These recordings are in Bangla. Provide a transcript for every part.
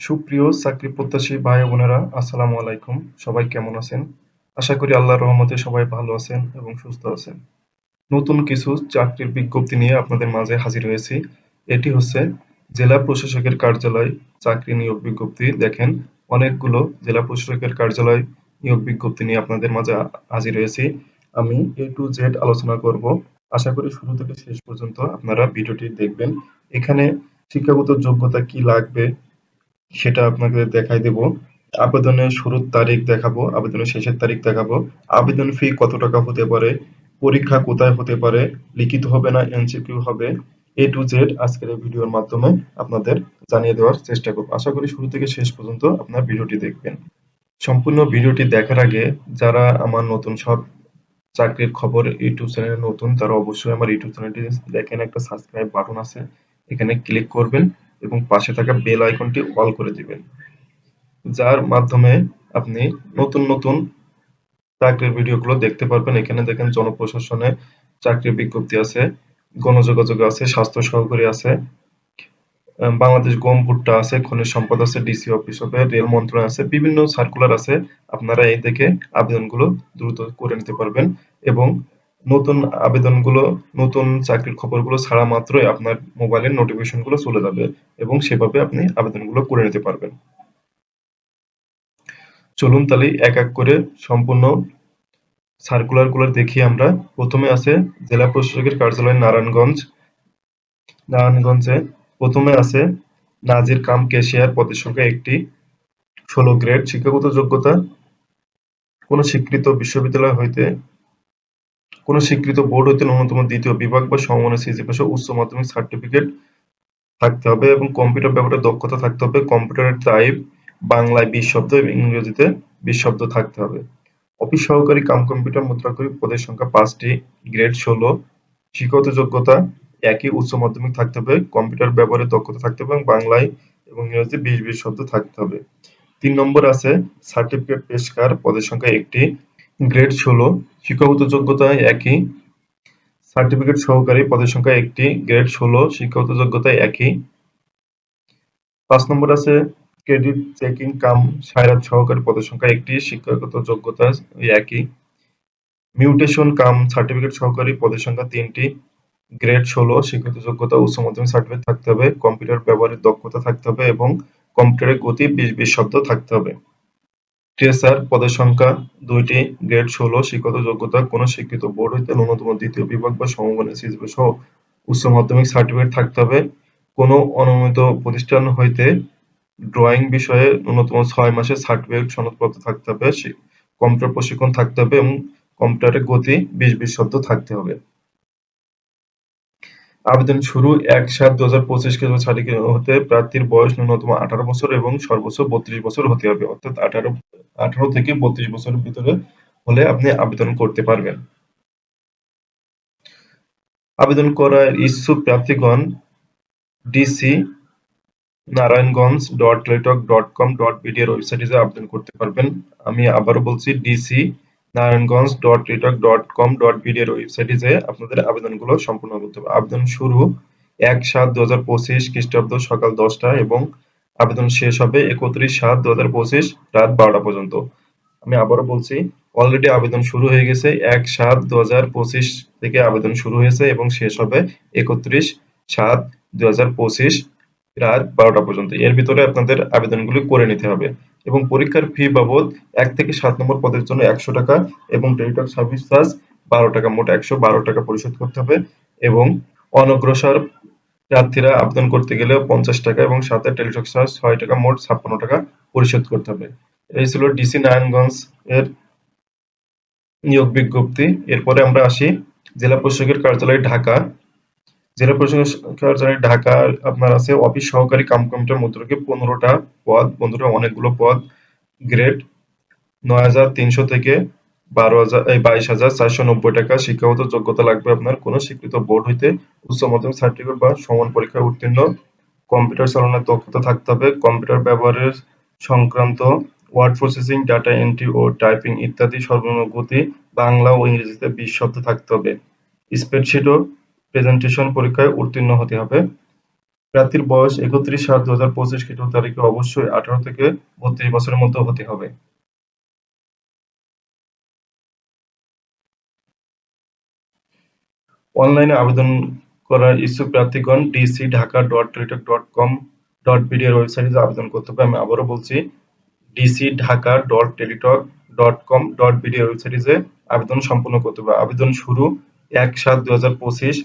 সুপ্রিয় চাকরি প্রত্যাশী ভাই বোনেরা, আসসালামু আলাইকুম। সবাই কেমন আছেন? আশা করি আল্লাহর রহমতে সবাই ভালো আছেন এবং সুস্থ আছেন। নতুন কিছু চাকরির বিজ্ঞপ্তি নিয়ে আপনাদের মাঝে হাজির হয়েছি। এটি হচ্ছে জেলা প্রশাসকের কার্যালয় চাকরি নিয়োগ বিজ্ঞপ্তি। দেখেন, অনেকগুলো জেলা প্রশাসকের কার্যালয় নিয়োগ বিজ্ঞপ্তি নিয়ে আপনাদের মাঝে হাজির হয়েছি। আমি এ টু জেড আলোচনা করব। আশা করি শুরু থেকে শেষ পর্যন্ত আপনারা ভিডিওটি দেখবেন। এখানে শিক্ষাগত যোগ্যতা কি লাগবে সেটা আপনাকে দেখাই দেব। আবেদনের শুরুর তারিখ দেখাবো, আবেদনের শেষের তারিখ দেখাবো। আবেদন ফি কত টাকা হতে পারে, পরীক্ষা কোথায় হতে পারে, লিখিত হবে না এনসিকিউ হবে। এ টু জেড আজকের এই ভিডিওর মাধ্যমে আপনাদের জানিয়ে দেওয়ার চেষ্টা করব। আশা করি শুরু থেকে শেষ পর্যন্ত আপনার ভিডিওটি দেখবেন। সম্পূর্ণ ভিডিওটি দেখার আগে যারা আমার নতুন সব চাকরির খবর ইউটিউব চ্যানেলে নতুন, তারা অবশ্যই আমার ইউটিউব চ্যানেলটি দেখেন, একটা সাবস্ক্রাইব বাটন আছে, এখানে ক্লিক করবেন। এবং পাশে থাকা বেল আইকনটি অল করে দিবেন। যার মাধ্যমে আপনি নতুন নতুন চাকরির ভিডিওগুলো দেখতে পারবেন। এখানে দেখেন জনপ্রশাসনে চাকরির বিজ্ঞপ্তি আছে, গণযোগাযোগ আছে, স্বাস্থ্য সহকারী আছে বাংলাদেশ গম ভুট্টা আছে, খনিজ সম্পদ আছে ডিসি অফিস হবে রেল মন্ত্রণালয় আছে, বিভিন্ন সার্কুলার আছে। আপনারা এই দেখে আবেদনগুলো দ্রুত করে নিতে পারবেন এবং নতুন আবেদনগুলো, নতুন চাকরির খবরগুলো ছাড়া মাত্রই আপনার মোবাইলের নোটিফিকেশনগুলো চলে যাবে এবং সেভাবে আপনি আবেদনগুলো করে নিতে পারবেন। চলুন তাহলে এক এক করে সম্পূর্ণ সার্কুলারগুলো দেখি আমরা। প্রথমে আছে জেলা প্রশাসকের কার্যালয় নারায়ণগঞ্জ। নারায়ণগঞ্জে প্রথমে আছে নাজির কাম কেশিয়ার পদের সংখ্যা একটি, ষোলো গ্রেড শিক্ষাগত যোগ্যতা। কোন স্বীকৃত বিশ্ববিদ্যালয় হইতে কোন স্বীকৃত বোর্ড হইতে ন্যূনতম দ্বিতীয় বিভাগ বা সমমানের সিজিপিএ সহ উচ্চ মাধ্যমিক সার্টিফিকেট থাকতে হবে এবং কম্পিউটার ব্যাপারে দক্ষতা থাকতে হবে। কম্পিউটারের টাইপ বাংলায় বিশ শব্দ এবং ইংরেজিতে বিশ শব্দ থাকতে হবে। অফিস সহকারী কাম কম্পিউটার মুদ্রাকরী পদের সংখ্যা পাঁচটি গ্রেড ষোলো। শিক্ষাগত যোগ্যতা একই, উচ্চ মাধ্যমিক থাকতে হবে। কম্পিউটার ব্যবহারে দক্ষতা থাকতে হবে এবং বাংলায় এবং ইংরেজিতে বিশ বিশ শব্দ থাকতে হবে। তিন নম্বর আছে সার্টিফিকেট পেশকার, পদের সংখ্যা একটি। গ্রেড ষোলো। শিক্ষাগত যোগ্যতা একই। সার্টিফিকেট সহকারী পদের সংখ্যা একটি গ্রেড ষোলো, শিক্ষাগত যোগ্যতা একই। পাঁচ নম্বর আছে ক্রেডিট চেকিং কাম সায়রাত সহকারী পদের সংখ্যা একটি, শিক্ষাগত যোগ্যতা একই। মিউটেশন কাম সার্টিফিকেট সহকারী পদের সংখ্যা তিনটি গ্রেড ষোলো, শিক্ষাগত যোগ্যতা, উচ্চ মাধ্যমিক সার্টিফিকেট থাকতে হবে কম্পিউটার ব্যবহারের দক্ষতা থাকতে হবে এবং কম্পিউটারের গতি বিশ বিশ শব্দ থাকতে হবে। ট্রেসার পদের সংখ্যা দুইটি গ্রেড ষোলো, শিক্ষাগত যোগ্যতা, কোন স্বীকৃত বোর্ড হইতে ন্যূনতম দ্বিতীয় বিভাগ বা সমমানের সহ উচ্চ মাধ্যমিক সার্টিফিকেট থাকতে হবে। কোন অনুমোদিত প্রতিষ্ঠান হইতে ড্রয়িং বিষয়ে ন্যূনতম ছয় মাসের সার্টিফিকেট সনদপত্র থাকতে হবে। কম্পিউটার প্রশিক্ষণ থাকতে হবে এবং কম্পিউটারের গতি বিশ বিশ শব্দ থাকতে হবে। আবেদন শুরু এক সাত দু হাজার পঁচিশ তারিখ হতে প্রার্থীর বয়স ন্যূনতম আঠারো বছর এবং সর্বোচ্চ বত্রিশ বছর হতে হবে। অর্থাৎ আঠারো আঠারো থেকে বত্রিশ বছরের ভিতরে হলে আপনি আবেদন করতে পারবেন। আবেদন করার ইচ্ছুক প্রার্থীগণ DC Narayanganj dot teletalk dot com dot BD ওয়েবসাইটে আবেদন করতে পারবেন। আমি আবারও বলছি DC Narayanganj dot teletalk dot com dot BD এর ওয়েবসাইটে যে আপনাদের আবেদনগুলো সম্পূর্ণ করতে হবে আবেদন শুরু এক সাত দু হাজার পঁচিশ খ্রিস্টাব্দ সকাল দশটা এবং আবেদন শেষ হবে একত্রিশ সাত দু হাজার পঁচিশ রাত বারোটা পর্যন্ত। আমি আবারও বলছি অলরেডি আবেদন শুরু হয়ে গেছে এক সাত দু হাজার পঁচিশ থেকে আবেদন শুরু হয়েছে এবং শেষ হবে একত্রিশ সাত দু হাজার পঁচিশ রাত বারোটা পর্যন্ত। এর ভিতরে আপনাদের আবেদনগুলি করে নিতে হবে। এবং পরীক্ষার ফি বাবদ এক থেকে সাত নম্বর পদের জন্য একশো টাকা এবং টেলিটক সার্ভিস চার্জ বারো টাকা, মোট একশো বারো টাকা পরিশোধ করতে হবে এবং অনগ্রসর প্রার্থীরা আবেদন করতে গেলে পঞ্চাশ টাকা এবং সাথে টেলিটক চার্জ ছয় টাকা, মোট ছাপ্পান্ন টাকা পরিশোধ করতে হবে। এই ছিল ডিসি নারায়ণগঞ্জ এর নিয়োগ বিজ্ঞপ্তি। এরপরে আমরা আসি জেলা প্রশাসকের কার্যালয় ঢাকা। জেলা কার্যালয় ঢাকা, আপনার আছে অফিস সহকারী কাম কম্পিউটার মুদ্রকে পনেরোটা পদ, বন্ধুরা অনেকগুলো পদ। গ্রেড নয় হাজার তিনশো থেকে বারো হাজার বাইশ হাজার চারশো নব্বই টাকা। শিক্ষাগত যোগ্যতা লাগবে আপনার কোনো স্বীকৃত বোর্ড হইতে। উচ্চ মাধ্যমিক সার্টিফিকেট বা সমান পরীক্ষায় উত্তীর্ণ। কম্পিউটার চালানোর দক্ষতা থাকতে হবে। কম্পিউটার ব্যবহারের সংক্রান্ত ওয়ার্ড প্রসেসিং ডাটা এন্ট্রি ও টাইপিং ইত্যাদি সর্বনিম্ন গতি বাংলা ও ইংরেজিতে বিশ শব্দ থাকতে হবে। স্প্রেডশিট ও প্রেজেন্টেশন পরীক্ষায় উত্তীর্ণ হতে হবে। প্রার্থীর বয়স একত্রিশ সাত দু হাজার পঁচিশ খ্রিস্টাব্দ তারিখে অবশ্যই আঠারো থেকে বত্রিশ বছরের মধ্যে হতে হবে। অনলাইনে আবেদন করার ইচ্ছুক প্রার্থীগণ DC Dhaka dot teletalk dot com dot BD এর ওয়েবসাইটে আবেদন করতে হবে। আমি আবারও বলছি DC Dhaka dot teletalk dot com dot BD এর ওয়েবসাইটে আবেদন সম্পূর্ণ করতে হবে। আবেদন শুরু এক সাত দু হাজার পঁচিশ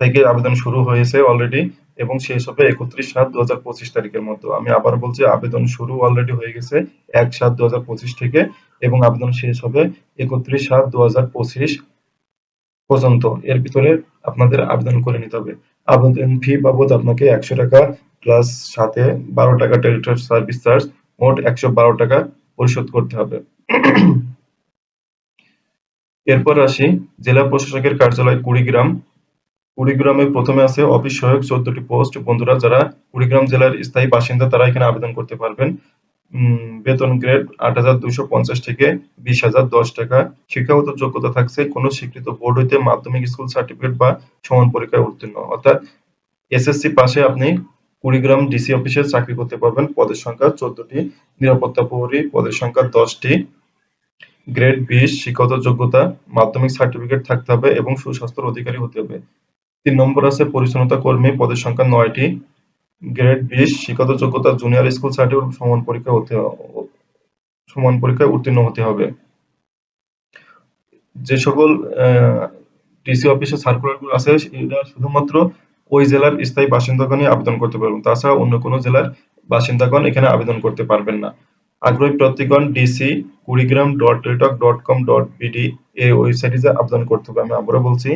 থেকে আবেদন শুরু হয়েছে অলরেডি এবং শেষ হবে একত্রিশ সাত দু হাজার পঁচিশ তারিখের মধ্যে আমি আবার বলছি, আবেদন শুরু অলরেডি হয়ে গেছে এক সাত দু হাজার পঁচিশ থেকে এবং আবেদন শেষ হবে একত্রিশ সাত দু হাজার পঁচিশ পর্যন্ত। এর ভিতরে আপনাদের আবেদন করে নিতে হবে। আবেদন ফি বাবদ আপনাকে একশো টাকা প্লাস সাথে বারো টাকা টেলিটক সার্ভিস চার্জ মোট একশো বারো টাকা পরিশোধ করতে হবে। এরপর আসি, জেলা প্রশাসকের কার্যালয় কুড়িগ্রাম। কুড়িগ্রামে প্রথমে আছে অফিস সহায়ক চোদ্দটি পোস্ট। বন্ধুরা, যারা কুড়িগ্রাম জেলার স্থায়ী বাসিন্দা, তারা এখানে আবেদন করতে পারবেন। বেতন গ্রেড আট হাজার দুইশো পঞ্চাশ থেকে বিশ হাজার দশ টাকা। শিক্ষাগত যোগ্যতা থাকছে কোনো স্বীকৃত বোর্ড হইতে মাধ্যমিক স্কুল সার্টিফিকেট বা সমান পরীক্ষায় উত্তীর্ণ। অর্থাৎ এসএসসি পাশে আপনি কুড়িগ্রাম ডিসি অফিসে চাকরি করতে পারবেন। পদের সংখ্যা চোদ্দটি, নিরাপত্তা প্রহরী পদের সংখ্যা দশটি। গ্রেড বিশ, শিক্ষাগত যোগ্যতা, মাধ্যমিক সার্টিফিকেট থাকতে হবে এবং সুস্বাস্থ্যের অধিকারী হতে হবে। তিন নম্বর আছে পরিচ্ছন্নতা কর্মী, পদের সংখ্যা নয়টি। গ্রেড বিশ, শিক্ষাগত যোগ্যতা জুনিয়র স্কুল সার্টিফিকেট সমান পরীক্ষা হতে সমান পরীক্ষায় উত্তীর্ণ হতে হবে। যে সকল ডিসি অফিসে সার্কুলারগুলো আছে এটা শুধুমাত্র ওই জেলার স্থায়ী বাসিন্দাগণই আবেদন করতে পারবেন। তাছাড়া অন্য কোনো জেলার বাসিন্দাগণ এখানে আবেদন করতে পারবেন না। আগ্রহী প্রার্থীগণ DC Kurigram dot teletalk dot com dot BD এই ওয়েবসাইটে আবেদন করতে হবে, আমি আবারও বলছি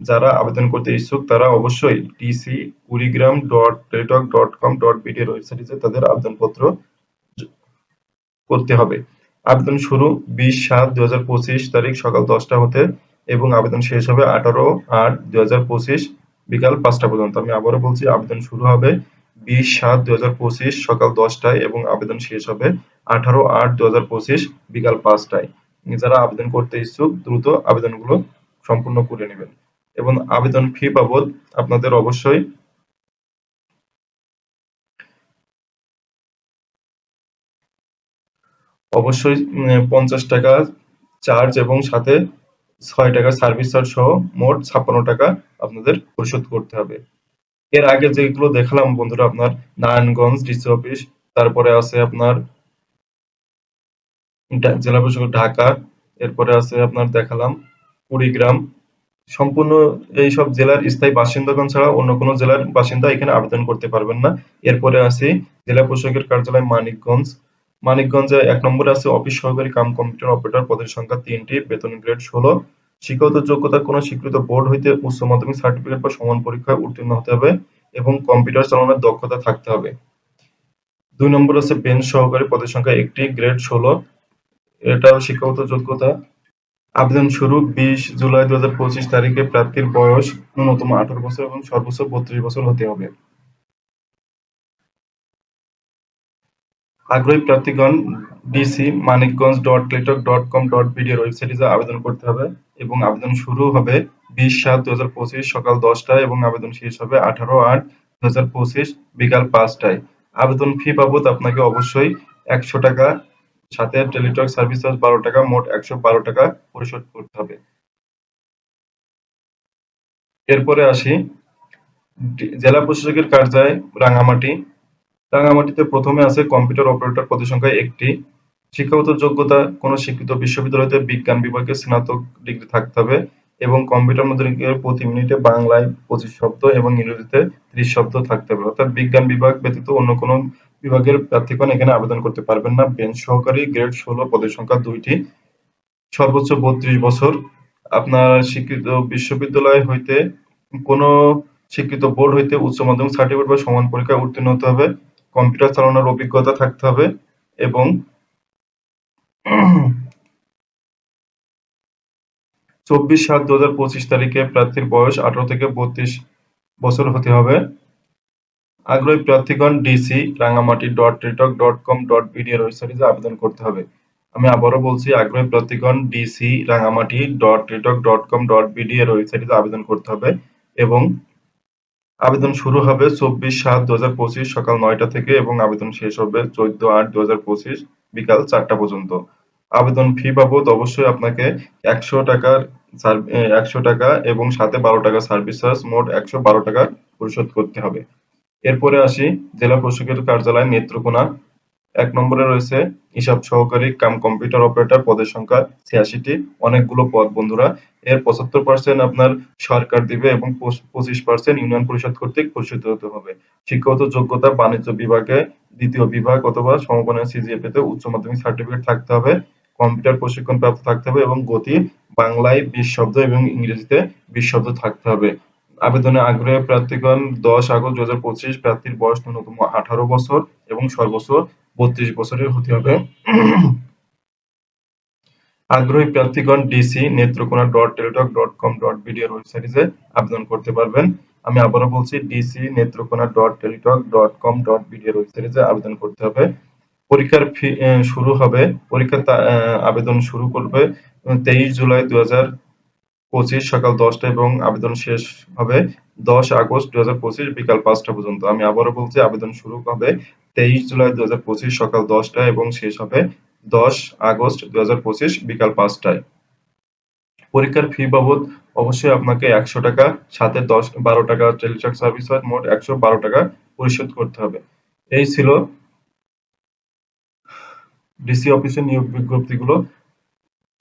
যারা আবেদন করতে ইচ্ছুক, তারা অবশ্যই DC Kurigram dot teletalk dot com BD এর ওয়েবসাইটে তাদের আবেদনপত্র করতে হবে। আবেদন শুরু বিশ সাত দুই হাজার পঁচিশ তারিখ সকাল দশটা হতে এবং আবেদন শেষ হবে আঠারো আট দুই হাজার পঁচিশ বিকাল পাঁচটা পর্যন্ত। আমি আবারও বলছি, আবেদন শুরু হবে বিশ সাত দুই হাজার পঁচিশ সকাল দশটায় এবং আবেদন শেষ হবে আঠারো আট দুই হাজার পঁচিশ বিকাল পাঁচটায়। যারা আবেদন করতে ইচ্ছুক, দ্রুত আবেদনগুলো সম্পূর্ণ করে নেবেন। এবং আবেদন ফি বাবদ আপনাদের অবশ্যই অবশ্যই পঞ্চাশ টাকা চার্জ এবং সাথে ছয় টাকা সার্ভিস চার্জ সহ মোট ছাপ্পান্ন টাকা আপনাদের পরিশোধ করতে হবে। এর আগে যেগুলো দেখালাম বন্ধুরা, আপনার নারায়ণগঞ্জ ডিসি অফিস তারপরে আছে আপনার জেলা প্রশাসক ঢাকা, এরপরে আছে আপনার দেখালাম কুড়িগ্রাম সম্পূর্ণ এই সব জেলার স্থায়ী বাসিন্দাগণ ছাড়া অন্য কোনো জেলার বাসিন্দা এখানে আবেদন করতে পারবেন না। এরপরে আছে জেলা প্রশাসকের কার্যালয় মানিকগঞ্জ। মানিকগঞ্জে এক নম্বরে আছে অফিস সহকারী কাম কম্পিউটার অপারেটর পদের সংখ্যা তিনটি, বেতন গ্রেড ষোলো। শিক্ষাগত যোগ্যতা কোনো স্বীকৃত বোর্ড হইতে উচ্চ মাধ্যমিক সার্টিফিকেট বা সমান পরীক্ষায় উত্তীর্ণ হতে হবে এবং কম্পিউটার চালানোর দক্ষতা থাকতে হবে। দুই নম্বর আছে বেঞ্চ সহকারী পদের সংখ্যা একটি, গ্রেড ষোলো। এটাও শিক্ষাগত যোগ্যতা। আবেদন শুরু বিশ জুলাই দু তারিখে। প্রার্থীর বয়স ন্যূনতম আঠারো বছর এবং সর্বোচ্চ বত্রিশ বছর হতে হবে। আগ্রহী প্রার্থীগণ, DC Manikganj dot Teletalk dot com dot BD এর ওয়েবসাইটে আবেদন করতে হবে এবং আবেদন শুরু হবে বিশ সাত দু হাজার পঁচিশ সকাল দশটায় এবং আবেদন শেষ হবে আঠারো আট দু হাজার পঁচিশ বিকাল পাঁচটায়। আবেদন ফি বাবদ আপনাকে অবশ্যই একশো টাকা সাথে টেলিটক সার্ভিস চার্জ বারো টাকা, মোট একশো বারো টাকা পরিশোধ করতে হবে। এরপরে আসি জেলা প্রশাসকের কার্যালয় রাঙামাটি। রাঙামাটিতে প্রথমে আছে কম্পিউটার অপারেটর পদের সংখ্যা একটি। শিক্ষাগত যোগ্যতা, কোন স্বীকৃত বিশ্ববিদ্যালয়তে বিজ্ঞান বিভাগে স্নাতক ডিগ্রি থাকতে হবে। এবং কম্পিউটার মধ্যে প্রতি মিনিটে বাংলায় পঁচিশ শব্দ এবং ইংরেজিতে ত্রিশ শব্দ থাকতে হবে অর্থাৎ বিজ্ঞান বিভাগ ব্যতীত অন্য কোনো বিভাগের প্রার্থীগণ এখানে আবেদন করতে পারবেন না। বেঞ্চ সহকারী গ্রেড ষোলো পদের সংখ্যা দুইটি। সর্বোচ্চ বত্রিশ বছর। আপনার স্বীকৃত বিশ্ববিদ্যালয় হইতে কোনো স্বীকৃত বোর্ড হইতে উচ্চ মাধ্যমিক সার্টিফিকেট বা সমান পরীক্ষায় উত্তীর্ণ হতে হবে। কম্পিউটার চালানোর অভিজ্ঞতা থাকতে হবে এবং চব্বিশ সাত দু হাজার পঁচিশ তারিখে প্রার্থীর বয়স আঠারো থেকে বত্রিশ বছর হতে হবে। আগ্রহী প্রার্থীগণ DC Rangamati dot Teletalk dot com dot BD এর ওয়েবসাইটে আবেদন করতে হবে। আমি আবারও বলছি, আগ্রহী প্রার্থীগণ DC Rangamati dot Teletalk dot com dot BD এর ওয়েবসাইটে আবেদন করতে হবে এবং আবেদন শুরু হবে চব্বিশ সাত দু হাজার পঁচিশ সকাল নয়টা থেকে এবং আবেদন শেষ হবে চোদ্দ আট দু হাজার পঁচিশ বিকাল চারটা পর্যন্ত। আবেদন ফি বাবদ অবশ্যই আপনাকে একশো টাকার একশো টাকা এবং সাথে বারো টাকা সার্ভিস চার্জ মোট একশো বারো টাকা পরিশোধ করতে হবে। এরপরে আসি জেলা প্রশাসকের কার্যালয় নেত্রকোনা এক নম্বরে রয়েছে হিসাব সহকারী কাম কম্পিউটার অপারেটর পদের সংখ্যা ছিয়াশিটি। অনেকগুলো পদ, বন্ধুরা। এর পঁচাত্তর পার্সেন্ট আপনার সরকার দিবে এবং পঁচিশ পার্সেন্ট ইউনিয়ন পরিষদ কর্তৃক পরিচালিত হতে হবে। শিক্ষাগত যোগ্যতা বাণিজ্য বিভাগে দ্বিতীয় বিভাগ অথবা সমমানের সিজিএফএ তে উচ্চ মাধ্যমিক সার্টিফিকেট থাকতে হবে, কম্পিউটার প্রশিক্ষণ প্রাপ্ত থাকতে হবে এবং গতি বাংলায় বিশ শব্দ এবং ইংরেজিতে বিশ শব্দ থাকতে হবে। আবেদনে আগ্রহী প্রার্থীগণ দশ আগস্ট দু হাজার পঁচিশ প্রার্থীর বয়স ন্যূনতম আঠারো বছর এবং সর্বোচ্চ বত্রিশ বছরের হতে হবে। আগ্রহী প্রার্থীগণ DC Netrokona dot Teletalk dot com dot BDO ওয়েবসাইটে আবেদন করতে পারবেন। আমি আবারও বলছি DC Netrokona dot Teletalk dot com dot BDO ওয়েবসাইটে আবেদন করতে হবে। পরীক্ষার ফি শুরু হবে। পরীক্ষার আবেদন শুরু করবে তেইশ জুলাই দু হাজার পঁচিশ সকাল দশটা এবং আবেদন শেষ হবে দশ আগস্ট দু হাজার পঁচিশ বিকাল পাঁচটা পর্যন্ত। আমি আবারও বলছি, আবেদন শুরু হবে তেইশ জুলাই দু হাজার পঁচিশ সকাল দশটায় এবং শেষ হবে দশ আগস্ট দু হাজার পঁচিশ বিকাল পাঁচটায়। পরীক্ষার ফি বাবদ অবশ্যই আপনাকে একশো টাকা, সাথে দশ, বারো টাকা টেলিটক সার্ভিস চার্জ মোট একশো বারো টাকা পরিশোধ করতে হবে। এই ছিল ডিসি অফিসের নিয়োগ বিজ্ঞপ্তিগুলো।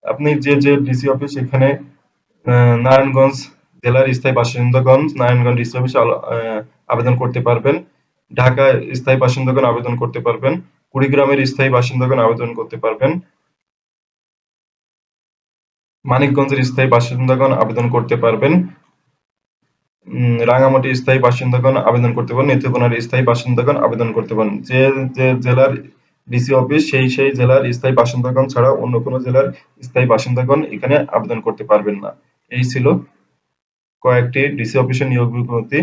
আপনি যে যে ডিসি অফিস এখানে নারায়ণগঞ্জ জেলার স্থায়ী বাসিন্দাগঞ্জ নারায়ণগঞ্জ ডিসি অফিসে আবেদন করতে পারবেন। ঢাকা স্থায়ী বাসিন্দাগণ আবেদন করতে পারবেন, কুড়িগ্রামের স্থায়ী বাসিন্দাগণ আবেদন করতে পারবেন, মানিকগঞ্জের স্থায়ী বাসিন্দাগণ আবেদন করতে পারবেন রাঙামাটি স্থায়ী বাসিন্দাগণ আবেদন করতে পারেন নেত্রকোনার স্থায়ী বাসিন্দাগণ আবেদন করতে পারেন যে যে জেলার ডিসি অফিস, সেই সেই জেলার স্থায়ী বাসিন্দাগণ ছাড়া অন্য কোনো জেলার স্থায়ী বাসিন্দাগণ এখানে আবেদন করতে পারবেন না। এই ছিল কয়েকটি ডিসি অফিসের নিয়োগ বিজ্ঞপ্তি।